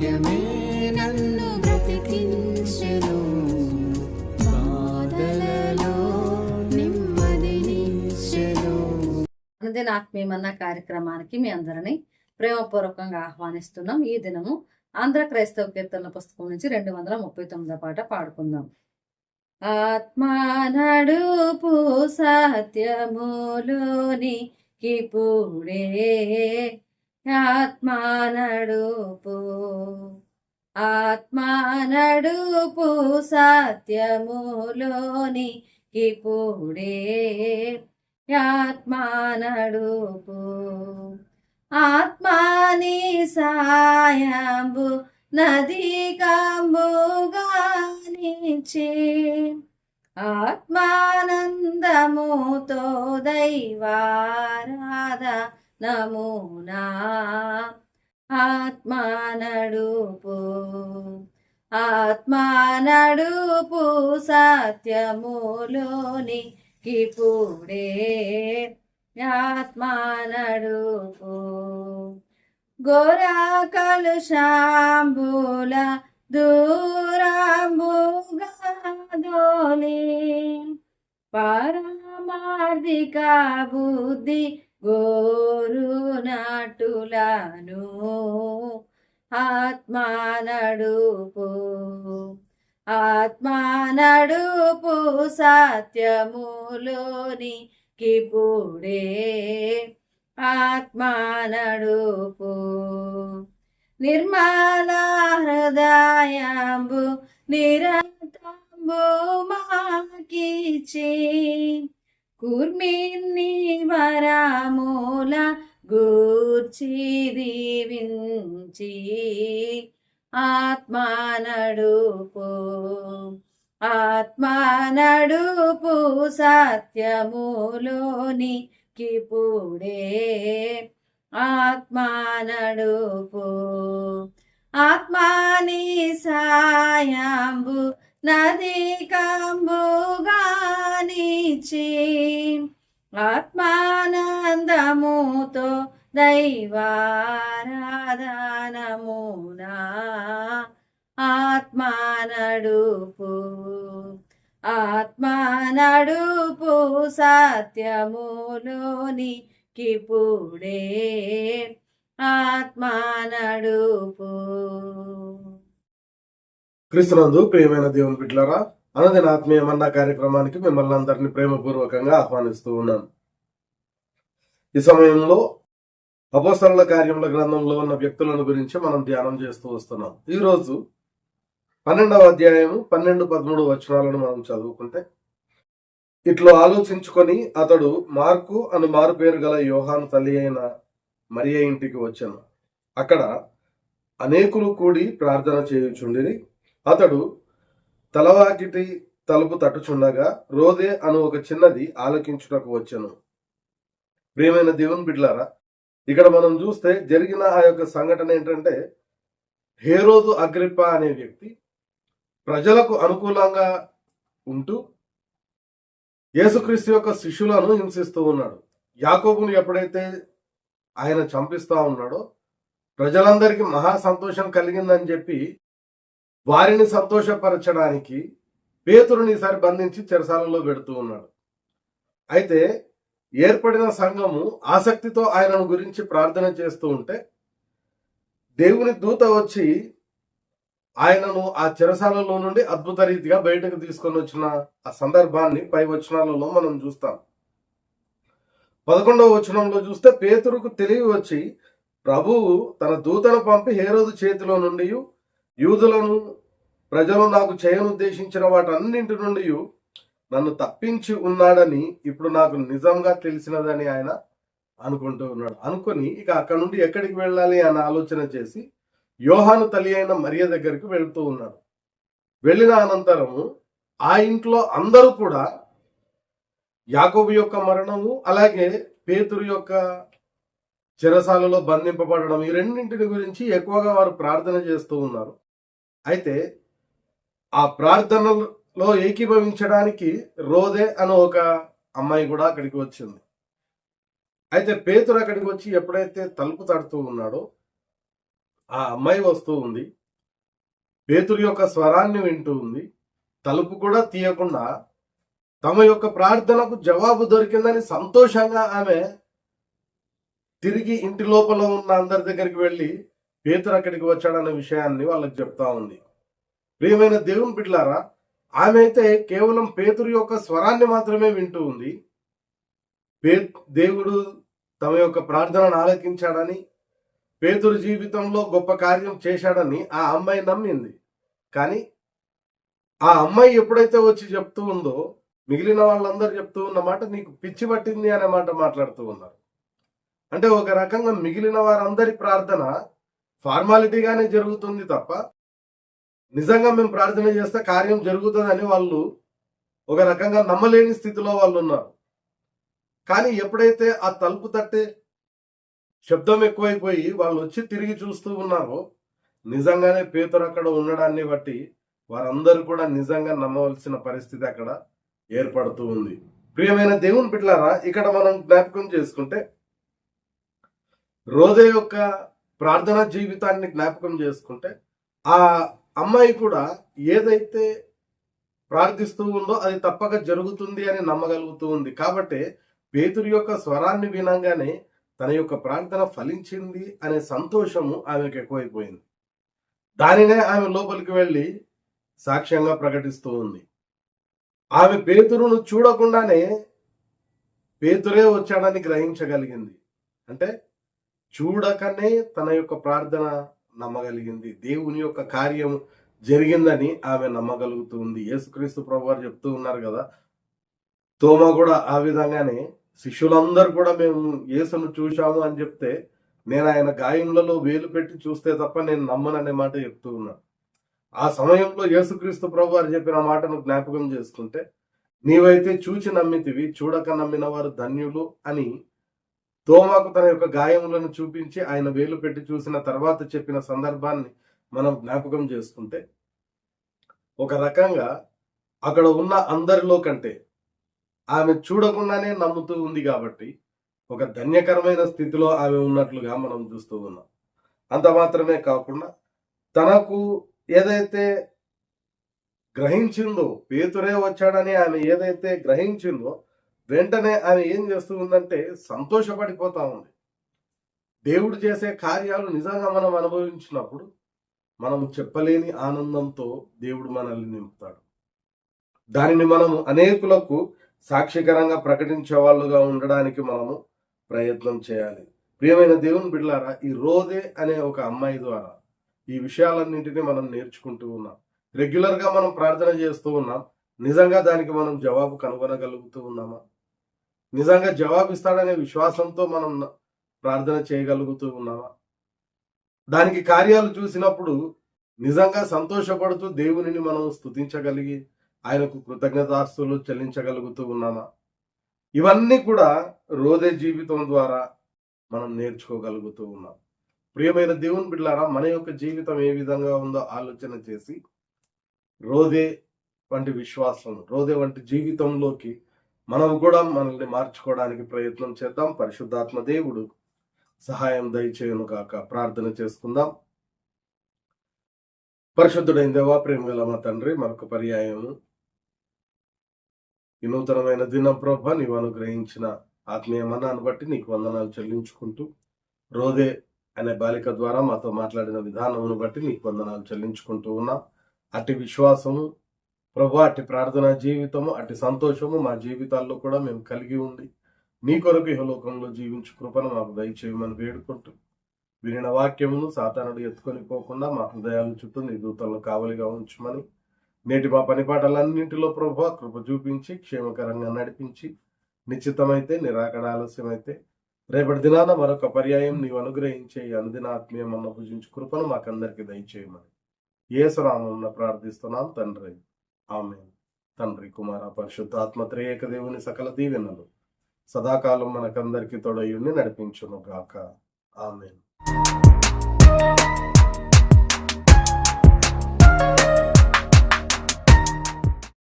వాక్యమే నన్ను బ్రతికించెను. బాధలలో నెమ్మదినిచ్చెను ఆత్మీయమన్న కార్యక్రమానికి మీ అందరిని ప్రేమపూర్వకంగా ఆహ్వానిస్తున్నాం. ఈ దినము ఆంధ్ర క్రైస్తవ కీర్తనల పుస్తకం నుంచి రెండు వందల ముప్పై తొమ్మిదో పాట పాడుకుందాం. ఆత్మా నడుపు సత్యములోని కిపుడే ఆత్మా నడుపు ఆత్మా నడుపు సత్యములోని కిపుడే ఆత్మా నడుపు ఆత్మాని సాయంబు నది కంబుగానిచి ఆత్మానందముతో దైవారాధ నమూనా ఆత్మా నడుపు. ఆత్మా నడుపు సత్యములోని కిపుడే ఆత్మా నడుపు. గోరా కలుషాంబుల దూరాంబుగా దోలి పరమార్థిక బుద్ధి గోరు నటులను ఆత్మా నడుపు. ఆత్మా నడుపు సత్యములోని కిపుడే. ఆత్మా నడుపు. నిర్మల హృదయాంబు నిరంతంబు మాకిచి కూర్మిని వరమూల గూర్చి దీవించి ఆత్మా నడుపు ఆత్మా నడుపు సత్యములోని కిపుడే. ఆత్మా నడుపు ఆత్మాని సాయంబు నది కంబుగానిచి ఆత్మానందముతో దైవారాధనమునా ఆత్మా నడుపు ఆత్మా నడుపు సత్యములోని కిపుడే ఆత్మా నడుపు క్రీస్తునందు ప్రియమైన దేవుని బిడ్డలారా అనదిన ఆత్మీయమన్న కార్యక్రమానికి మిమ్మల్ని అందరినీ ప్రేమపూర్వకంగా ఆహ్వానిస్తూ ఉన్నాను. ఈ సమయంలో అపోస్తల కార్యముల గ్రంథంలో ఉన్న వ్యక్తులను గురించి మనం ధ్యానం చేస్తూ వస్తున్నాం. ఈరోజు పన్నెండవ అధ్యాయము పన్నెండు పదమూడు వచనాలను మనం చదువుకుంటే ఇట్లా ఆలోచించుకొని అతడు మార్కు అని మారు పేరు గల యోహాను తల్లి అయిన మరియ ఇంటికి వచ్చాను. అక్కడ అనేకులు కూడి ప్రార్థన చేయుచుండిరి. అతడు తలవాకిటి తలుపు తట్టుచుండగా రోదే అను ఒక చిన్నది ఆలకించుటకు వచ్చాను. ప్రియమైన దేవుని బిడ్లారా ఇక్కడ మనం చూస్తే జరిగిన ఆ యొక్క సంఘటన ఏంటంటే హేరోదు అగ్రిప్ప అనే వ్యక్తి ప్రజలకు అనుకూలంగా ఉంటూ యేసుక్రీస్తు యొక్క శిష్యులను హింసిస్తూ ఉన్నాడు. యాకోబును ఎప్పుడైతే ఆయన చంపిస్తూ ఉన్నాడో ప్రజలందరికీ మహా సంతోషం కలిగిందని చెప్పి వారిని సంతోషపరచడానికి పేతురుని ఈసారి బంధించి చెరసాలలో పెడుతూ ఉన్నాడు. అయితే ఏర్పడిన సంఘము ఆసక్తితో ఆయనను గురించి ప్రార్థన చేస్తూ ఉంటే దేవుని దూత వచ్చి ఆయనను ఆ చెరసాలలో నుండి అద్భుత రీతిగా బయటకు తీసుకొని వచ్చిన ఆ సందర్భాన్ని పై వచనాలలో మనం చూస్తాం. పదకొండవ వచనంలో చూస్తే పేతురుకు తెలివి వచ్చి ప్రభువు తన దూతను పంపి హేరోదు చేతిలో నుండి యూదులను ప్రజలు నాకు చేయనుద్దేశించిన వాటన్నింటి నుండి నన్ను తప్పించి ఉన్నాడని ఇప్పుడు నాకు నిజంగా తెలిసినదని ఆయన అనుకుంటూ ఉన్నాడు. అనుకొని ఇక అక్కడ నుండి ఎక్కడికి వెళ్ళాలి అని ఆలోచన చేసి యోహాను తల్లి అయిన మరియ దగ్గరికి వెళుతూ ఉన్నాడు. వెళ్ళిన అనంతరము ఆ ఇంట్లో అందరూ కూడా యాకోబు యొక్క మరణము అలాగే పేతురు యొక్క చెరసాలలో బంధింపబడడం ఈ రెండింటిని గురించి ఎక్కువగా వారు ప్రార్థన చేస్తూ ఉన్నారు. అయితే ఆ ప్రార్థనలో ఏకీభవించడానికి రోదే అని ఒక అమ్మాయి కూడా అక్కడికి వచ్చింది. అయితే పేతురు అక్కడికి వచ్చి ఎప్పుడైతే తలుపు తడుతూ ఉన్నాడో ఆ అమ్మాయి వస్తూ ఉంది. పేతురు యొక్క స్వరాన్ని వింటూ ఉంది. తలుపు కూడా తీయకుండా తమ యొక్క ప్రార్థనకు జవాబు దొరికిందని సంతోషంగా ఆమె తిరిగి ఇంటి లోపల ఉన్న అందరి దగ్గరికి వెళ్ళి పేతురు అక్కడికి వచ్చాడన్న విషయాన్ని వాళ్ళకి చెప్తా ఉంది. ప్రియమైన దేవుని బిడ్లారా ఆమె అయితే కేవలం పేతురు యొక్క స్వరాన్ని మాత్రమే వింటూ ఉంది. పే దేవుడు తమ యొక్క ప్రార్థనను ఆలకించాడని పేతురు జీవితంలో గొప్ప కార్యం చేశాడని ఆ అమ్మాయి నమ్మింది. కానీ ఆ అమ్మాయి ఎప్పుడైతే వచ్చి చెప్తూ ఉందో మిగిలిన వాళ్ళందరూ చెప్తూ ఉన్న మాట నీకు పిచ్చి పట్టింది అనే మాట మాట్లాడుతూ ఉన్నారు. అంటే ఒక రకంగా మిగిలిన వారందరి ప్రార్థన ఫార్మాలిటీగానే జరుగుతుంది తప్ప నిజంగా మేము ప్రార్థన చేస్తే కార్యం జరుగుతుందని వాళ్ళు ఒక రకంగా నమ్మలేని స్థితిలో వాళ్ళు ఉన్నారు. కానీ ఎప్పుడైతే ఆ తలుపు తట్టే శబ్దం ఎక్కువైపోయి వాళ్ళు వచ్చి తిరిగి చూస్తూ ఉన్నారో నిజంగానే పేతురు అక్కడ ఉండడాన్ని బట్టి వారందరూ కూడా నిజంగా నమ్మవలసిన పరిస్థితి అక్కడ ఏర్పడుతూ ఉంది. ప్రియమైన దేవుని పిట్లారా ఇక్కడ మనం జ్ఞాపకం చేసుకుంటే రోదే యొక్క ప్రార్థనా జీవితాన్ని జ్ఞాపకం చేసుకుంటే ఆ అమ్మాయి కూడా ఏదైతే ప్రార్థిస్తూ ఉందో అది తప్పక జరుగుతుంది అని నమ్మగలుగుతూ ఉంది. కాబట్టి పేతురు యొక్క స్వరాన్ని వినంగానే తన యొక్క ప్రార్థన ఫలించింది అనే సంతోషము ఆమెకు ఎక్కువైపోయింది. దానినే ఆమె లోపలికి వెళ్ళి సాక్ష్యంగా ప్రకటిస్తూ ఉంది. ఆమె పేతురును చూడకుండానే పేతురే వచ్చాడని గ్రహించగలిగింది. అంటే చూడకనే తన యొక్క ప్రార్థన నమ్మగలిగింది. దేవుని యొక్క కార్యం జరిగిందని ఆమె నమ్మగలుగుతుంది. యేసుక్రీస్తు ప్రభు గారు చెప్తూ ఉన్నారు కదా తోమ కూడా ఆ విధంగానే శిష్యులందరూ కూడా మేము యేసును చూశాము అని చెప్తే నేను ఆయన గాయములలో వేలు పెట్టి చూస్తే తప్ప నేను నమ్మననే మాట చెప్తూ ఉన్నాను ఆ సమయంలో యేసుక్రీస్తు ప్రభు వారు చెప్పిన మాటను జ్ఞాపకం చేసుకుంటే నీవైతే చూచి నమ్మితివి చూడక నమ్మిన వారు ధన్యులు అని తోమాకు తన యొక్క గాయములను చూపించి ఆయన వేలు పెట్టి చూసిన తర్వాత చెప్పిన సందర్భాన్ని మనం జ్ఞాపకం చేసుకుంటే ఒక రకంగా అక్కడ ఉన్న అందరిలో కంటే ఆమె చూడకుండానే నమ్ముతూ ఉంది కాబట్టి ఒక ధన్యకరమైన స్థితిలో ఆమె ఉన్నట్లుగా మనం చూస్తూ ఉన్నాం. అంత మాత్రమే కాకుండా తనకు ఏదైతే గ్రహించిందో పేతురే వచ్చాడని ఆమె ఏదైతే గ్రహించిందో వెంటనే ఆమె ఏం చేస్తూ ఉందంటే సంతోషపడిపోతా ఉంది దేవుడు చేసే కార్యాలు నిజంగా మనం అనుభవించినప్పుడు మనం చెప్పలేని ఆనందంతో దేవుడు మనల్ని నింపుతాడు. దానిని మనము అనేకులకు సాక్షికరంగా ప్రకటించే వాళ్ళుగా ఉండడానికి మనము ప్రయత్నం చేయాలి. ప్రియమైన దేవుని బిడ్డలారా ఈ రోదే అనే ఒక అమ్మాయి ద్వారా ఈ విషయాలన్నింటినీ మనం నేర్చుకుంటూ ఉన్నాం. రెగ్యులర్గా మనం ప్రార్థన చేస్తూ ఉన్నాం. నిజంగా దానికి మనం జవాబు కనుగొనగలుగుతూ ఉన్నామా? నిజంగా జవాబు ఇస్తాడనే విశ్వాసంతో మనం ప్రార్థన చేయగలుగుతూ ఉన్నామా? దానికి కార్యాలు చూసినప్పుడు నిజంగా సంతోషపడుతూ దేవునిని మనం స్తుతించగలిగి ఆయనకు కృతజ్ఞతాస్తులు చెల్లించగలుగుతూ ఉన్నామా? ఇవన్నీ కూడా రోదే జీవితం ద్వారా మనం నేర్చుకోగలుగుతూ ఉన్నాం. ప్రియమైన దేవుని బిడ్డారా మన యొక్క జీవితం ఏ విధంగా ఉందో ఆలోచన చేసి రోదే వంటి విశ్వాసం రోదే వంటి జీవితంలోకి మనం కూడా మనల్ని మార్చుకోవడానికి ప్రయత్నం చేద్దాం. పరిశుద్ధాత్మ దేవుడు సహాయం దయచేయను కాక ప్రార్థన చేసుకుందాం. పరిశుద్ధుడైన దేవా ప్రేమ గల మా తండ్రి మరొక పర్యాయము. ఈ నూతనమైన దినం ప్రభ నీవు అనుగ్రహించిన ఆత్మీయ మన్నాను బట్టి నీకు వందనాలు చెల్లించుకుంటూ రోదే అనే బాలిక ద్వారా మాతో మాట్లాడిన విధానమును బట్టి నీకు వందనాలు చెల్లించుకుంటూ ఉన్నా. అట్టి విశ్వాసము ప్రభు అట్టి ప్రార్థన జీవితము అట్టి సంతోషము మా జీవితాల్లో కూడా మేము కలిగి ఉండి నీ కొరకు ఇహలోకంలో జీవించు కృపను మాకు దయచేయమని వేడుకుంటూ వినిన వాక్యమును సాతానుడు ఎత్తుకొని పోకుండా మా హృదయాల చుట్టూ నీ దూతలను కావలిగా ఉంచమని నేటి మా పనిపాటలన్నింటిలో ప్రభు కృప చూపించి క్షేమకరంగా నడిపించి నిశ్చితమైతే నిరాకడ ఆలస్యమైతే రేపటి దినాన మరొక పర్యాయం నీవు అనుగ్రహించే ఈ అనుదిన ఆత్మీయమన్న భుజించు కృపను మాకందరికి దయచేయమని ఏసునామం ప్రార్థిస్తున్నాం తండ్రి. ఆమె తండ్రి కుమార పరిశుద్ధాత్మ త్రేయక దేవుని సకల దీవెనలు సదాకాలం మనకందరికీ తొడయుండి నడిపించును గాక. ఆమె